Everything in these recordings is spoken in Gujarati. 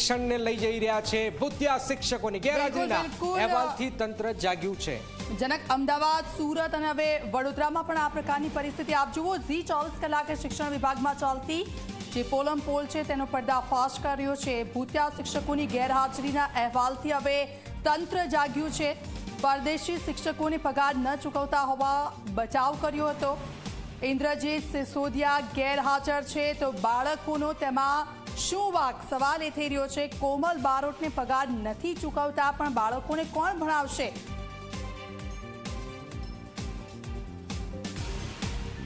શિક્ષણને લઈ જઈ રહ્યા છે ભૂતિયા શિક્ષકોની ગેરહાજરીના. અહેવાલથી તંત્ર જાગ્યું છે. જનક અમદાવાદ સુરત અને હવે વડોદરામાં પણ આ પ્રકારની પરિસ્થિતિ. આપ જુઓ ઝી ચોવીસ કલાકે શિક્ષણ વિભાગમાં ચાલતી જે પોલમ પોલ છે તેનો પર્દાફાશ કર્યો છે. ભૂતિયા શિક્ષકોની ગેરહાજરીના અહેવાલથી હવે તંત્ર જાગ્યું છે. પરદેશી શિક્ષકોને પગાર ન ચૂકવતા હોવા બચાવ કર્યો હતો. ઇન્દ્રજીત સિસોદિયા ગેરહાજર છે તો બાળકોનો તેમાં શું વાક સવાલ એ થઈ રહ્યો છે, કોમલ બારોટને પગાર નથી ચૂકવતા, પણ બાળકોને કોણ ભણાવશે?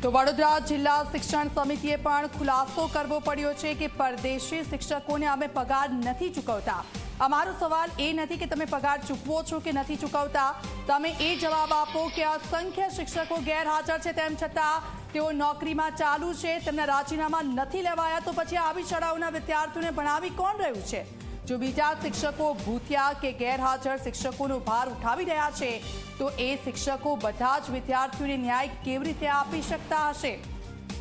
તો વડોદરા જિલ્લા શિક્ષણ સમિતિએ પણ ખુલાસો કરવો પડ્યો છે કે પરદેશી શિક્ષકોને અમે પગાર નથી ચૂકવતા. અમારો સવાલ એ નથી કે તમે પગાર ચૂકવો છો કે નથી ચૂકવતા. તમે એ જવાબ આપો કે અસંખ્ય શિક્ષકો ગેરહાજર છે, તેમ છતાં તેઓ નોકરીમાં ચાલુ છે, તેમના રાજીનામા નથી લેવાયા, તો પછી આવી શાળાઓના વિદ્યાર્થીઓને ભણાવી કોણ રહ્યું છે? જો બીજા શિક્ષકો ભૂતિયા કે ગેરહાજર શિક્ષકોનો ભાર ઉઠાવી રહ્યા છે, તો એ શિક્ષકો બધા જ વિદ્યાર્થીઓને ન્યાય કેવી રીતે આપી શકતા હશે?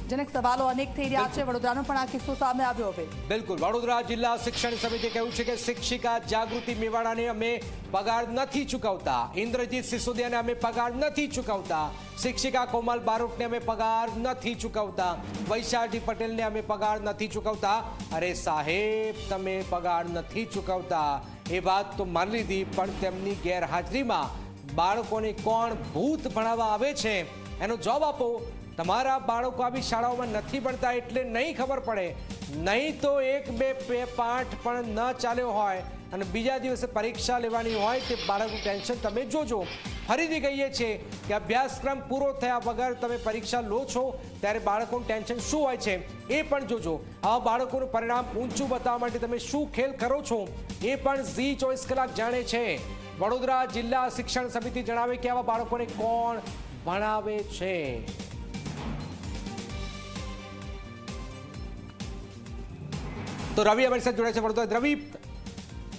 જનક સવાલો અનેક થઈ રહ્યા છે. વડોદરાનો પણ આ કિસ્સો સામે આવ્યો હવે. બિલકુલ. વડોદરા જિલ્લા શિક્ષણ સમિતિ કહ્યું છે કે શિક્ષિકા જાગૃતિ મેવાડાને અમે પગાર નથી ચૂકવતા. ઇન્દ્રજીત સિસોદિયાને અમે પગાર નથી ચૂકવતા. શિક્ષિકા કોમલ બારોટને અમે પગાર નથી ચૂકવતા. વૈશાલી પટેલને અમે પગાર નથી ચૂકવતા. અરે સાહેબ, તમે પગાર નથી ચૂકવતા. એ વાત તો માની લીધી, પણ તેમની ગેરહાજરીમાં બાળકોને કોણ ભૂત ભણાવવા આવે છે? એનો જવાબ આપો. તમારા બાળકો આવી શાળાઓમાં નથી ભણતા એટલે નહીં ખબર પડે. નહીં તો એક, બે પાઠ પણ ન ચાલ્યો હોય અને બીજા દિવસે પરીક્ષા લેવાની હોય તે બાળકનું ટેન્શન તમે જોજો. ફરીથી કહીએ છીએ કે અભ્યાસક્રમ પૂરો થયા વગર તમે પરીક્ષા લો છો ત્યારે બાળકોનું ટેન્શન શું હોય છે એ પણ જોજો. આવા બાળકોનું પરિણામ ઊંચું બતાવવા માટે તમે શું ખેલ કરો છો એ પણ ઝી ચોવીસ કલાક જાણે છે. વડોદરા જિલ્લા શિક્ષણ સમિતિ જણાવે કે આવા બાળકોને કોણ ભણાવે છે? તો રવિ અમારી સાથે જોડાય છે વડોદરા. રવિ,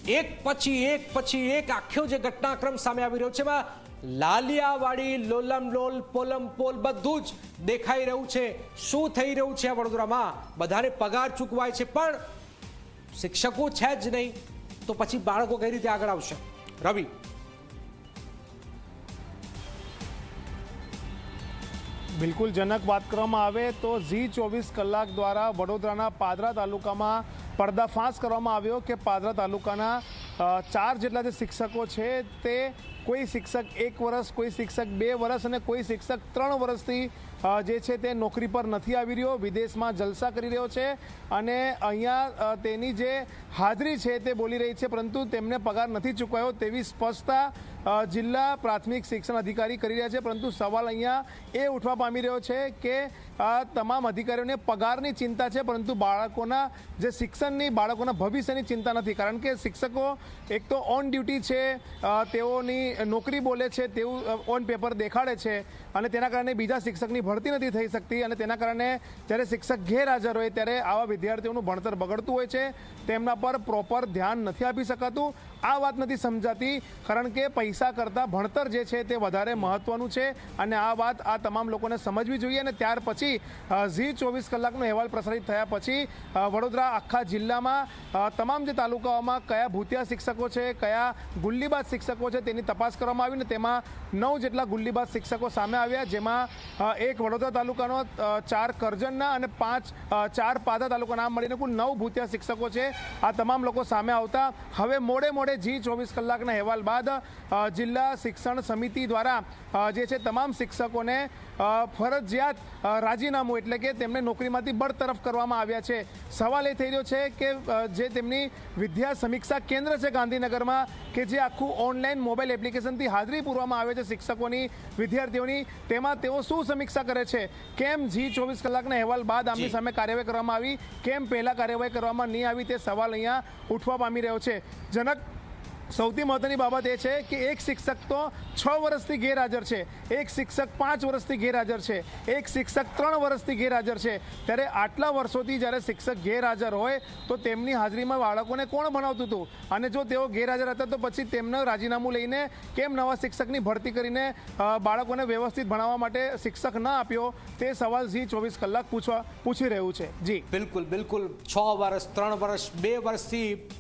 એક પછી એક પછી એક આખો જે ઘટનાક્રમ સામે આવી રહ્યો છે, એમાં લાલિયાવાડી, લોલમ લોલ, પોલમ પોલ બધું જ દેખાઈ રહ્યું છે. શું થઈ રહ્યું છે આ વડોદરામાં? બધાને પગાર ચૂકવાય છે, પણ શિક્ષકો છે જ નહીં. તો પછી બાળકો કઈ રીતે આગળ આવશે? રવિ. બિલકુલ જનક વાત કરવામાં આવે તો ઝી ચોવીસ કલાક દ્વારા વડોદરાના પાદરા તાલુકામાં પર્દાફાશ કરવામાં આવ્યો કે પાદરા તાલુકાના ચાર જેટલા જે શિક્ષકો છે તે કોઈ શિક્ષક એક વર્ષ કોઈ શિક્ષક બે વર્ષ અને કોઈ શિક્ષક ત્રણ વર્ષથી જે છે તે નોકરી પર નથી આવી રહ્યો, વિદેશમાં જલસા કરી રહ્યો છે અને અહીંયા તેની જે હાજરી છે તે બોલી રહી છે, પરંતુ તેમને પગાર નથી ચૂકવાયો તેવી સ્પષ્ટતા જિલ્લા પ્રાથમિક શિક્ષણ અધિકારી કરી રહ્યા છે, પરંતુ સવાલ અહીંયા એ ઉઠવા પામી રહ્યો છે કે તમામ અધિકારીઓને પગારની ચિંતા છે, પરંતુ બાળકોના જે શિક્ષણની, બાળકોના ભવિષ્યની ચિંતા નથી. કારણ કે શિક્ષકો એક તો ઓન ડ્યુટી છે તેઓની નોકરી બોલે છે તેવું ઓન પેપર દેખાડે છે. અને તેના કારણે બીજા શિક્ષકની ભરતી નથી થઈ શકતી અને તેના કારણે જ્યારે શિક્ષક ગેરહાજર હોય ત્યારે આવા વિદ્યાર્થીઓનું ભણતર બગડતું હોય છે, તેમના પર પ્રોપર ધ્યાન નથી આપી શકાતું. આ વાત નથી સમજાતી, કારણ કે પૈસા કરતાં ભણતર જે છે તે વધારે મહત્વનું છે અને આ વાત આ તમામ લોકોને સમજવી જોઈએ અને ત્યાર પછી ઝી ચોવીસ કલાકનો અહેવાલ પ્રસારિત થયા પછી વડોદરા આખા જિલ્લામાં તમામ જે તાલુકાઓમાં કયા ભૂતિયા શિક્ષકો છે, કયા ગુલ્લીબાજ શિક્ષકો છે તેની તપાસ કરવામાં આવી ને તેમાં નવ જેટલા ગુલ્લીબાજ શિક્ષકો સામે આવ્યા, જેમાં એક વડોદરા તાલુકાનો ચાર કરજણના અને પાંચ ચાર પાદા તાલુકાના આમ મળીને કુલ નવ ભૂતિયા શિક્ષકો છે. આ તમામ લોકો સામે આવતા. હવે મોડે મોડે જી ચોવીસ કલાકના અહેવાલ બાદ જિલ્લા શિક્ષણ સમિતિ દ્વારા જે છે તમામ શિક્ષકોને ફરજિયાત રાજીનામું એટલે કે તેમને નોકરીમાંથી બરતરફ કરવામાં આવ્યા છે. સવાલ એ થઈ રહ્યો છે કે જે તેમની વિદ્યા સમીક્ષા કેન્દ્ર છે ગાંધીનગરમાં, કે જે આખું ઓનલાઈન મોબાઈલ એપ્લિકેશનથી હાજરી પૂરવામાં આવે છે શિક્ષકોની, વિદ્યાર્થીઓની તેમાં તેઓ શું સમીક્ષા કરે છે? કેમ જી ચોવીસ કલાકના અહેવાલ બાદ આમની સામે કાર્યવાહી કરવામાં આવી? કેમ પહેલા કાર્યવાહી કરવામાં નહીં આવી? તે સવાલ અહીંયા ઉઠવા પામી રહ્યો છે. જનક સૌથી મહત્વની બાબત એ છે કે એક શિક્ષક તો છ વર્ષથી ગેરહાજર છે. એક શિક્ષક પાંચ વર્ષથી ગેરહાજર છે. એક શિક્ષક ત્રણ વર્ષથી ગેરહાજર છે. ત્યારે આટલા વર્ષોથી જ્યારે શિક્ષક ગેરહાજર હોય, તો તેમની હાજરીમાં બાળકોને કોણ ભણાવતું હતું? અને જો તેઓ ગેરહાજર હતા, તો પછી તેમનું રાજીનામું લઈને કેમ નવા શિક્ષકની ભરતી કરીને બાળકોને વ્યવસ્થિત ભણાવવા માટે શિક્ષક ન આપ્યો? તે સવાલ ઝી ચોવીસ કલાક પૂછવા, પૂછી રહ્યું છે. જી. બિલકુલ બિલકુલ. છ વર્ષ, ત્રણ વર્ષ, બે વર્ષથી